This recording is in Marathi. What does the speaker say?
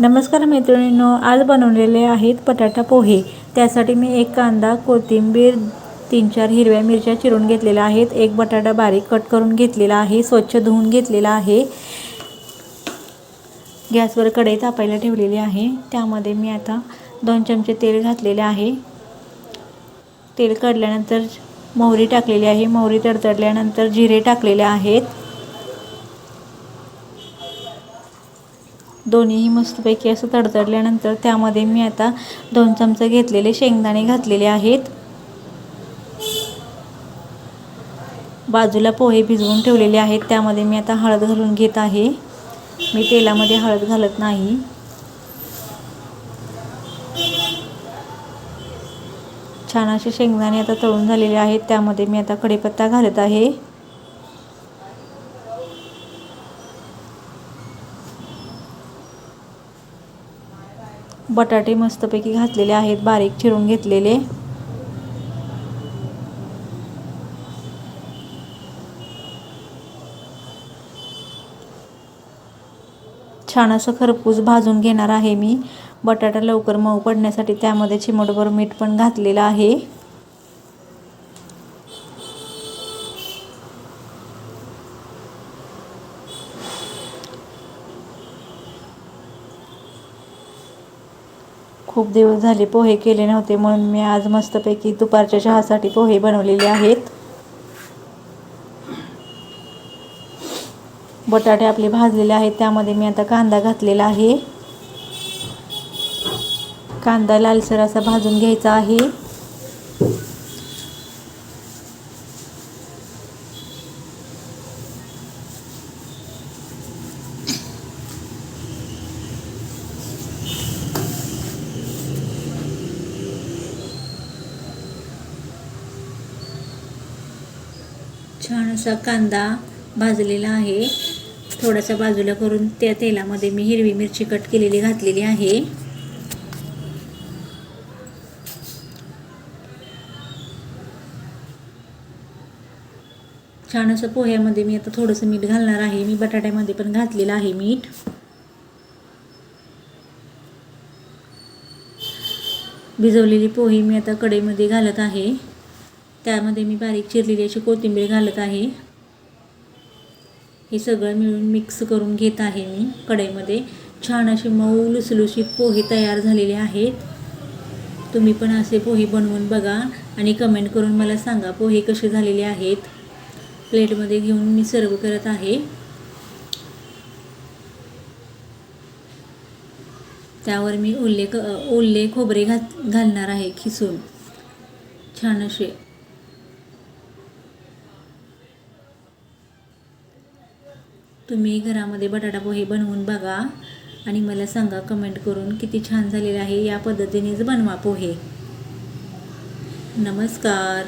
नमस्कार मैत्रिणींनो आज बनवलेले आहेत बटाटा पोहे. त्यासाठी मी एक कांदा कोथिंबीर तीन चार हिरव्या मिरच्या चिरून घेतलेल्या आहेत. एक बटाटा बारीक कट करून घेतलेला आहे स्वच्छ धुवून घेतलेला आहे. गॅसवर कढई तापायला ठेवलेली आहे. त्यामध्ये मी आता दोन चमचे तेल घातलेले आहे. तेल काढल्यानंतर मोहरी टाकलेली आहे. मोहरी तडतडल्यानंतर जिरे टाकलेले आहेत. दोन्हीही मस्तपैकी असं तडतडल्यानंतर त्यामध्ये मी आता दोन चमचे घेतलेले शेंगदाणे घातलेले आहेत. बाजूला पोहे भिजवून ठेवलेले आहेत. त्यामध्ये मी आता हळद घालून घेत आहे. मी तेलामध्ये हळद घालत नाही. छान असे शेंगदाणे आता तळून झालेले आहेत. त्यामध्ये मी आता कढीपत्ता घालत आहे. बटाटे मस्तपैकी घातलेले आहेत बारीक चिरून घेतलेले. छान असं खरपूस भाजून घेणार आहे मी. बटाटा लवकर मऊ पडण्यासाठी त्यामध्ये चिमटभर मीठ पण घातलेलं आहे. खूप दिवस झाले पोहे केले नव्हते म्हणून मी आज मस्तपैकी दुपारच्या चहासाठी पोहे बनवलेले आहेत. बटाटे आपले भाजलेले आहेत त्यामध्ये मी आता कांदा घातलेला आहे. कांदा लालसर असा भाजून घ्यायचा आहे. छान असा कांदा भाजलेला आहे. थोडासा बाजूला करून त्या तेलामध्ये मी हिरवी मिरची कट केलेली घातलेली आहे. छान असं पोह्यामध्ये मी आता थोडंसं मीठ घालणार आहे. मी बटाट्यामध्ये पण घातलेलं आहे मीठ. भिजवलेली पोहे मी आता कढईमध्ये घालत आहे. त्यामध्ये मी बारीक चिरलेली अशी कोथिंबीर घालत आहे. हे सगळं मिळून मिक्स करून घेत आहे मी कढईमध्ये. छान असे मऊ लुसलुशीत पोहे तयार झालेले आहेत. तुम्ही पण असे पोहे बनवून बघा आणि कमेंट करून मला सांगा पोहे कसे झालेले आहेत. प्लेटमध्ये घेऊन मी सर्व करत आहे. त्यावर मी ओले क ओले खोबरे घात घालणार आहे खिसून. छान असे तुम्ही घरामध्ये बटाटा पोहे बनवून बघा आणि मला सांगा कमेंट करून किती छान झालेलं आहे या पद्धतीनेच बनवा पोहे. नमस्कार.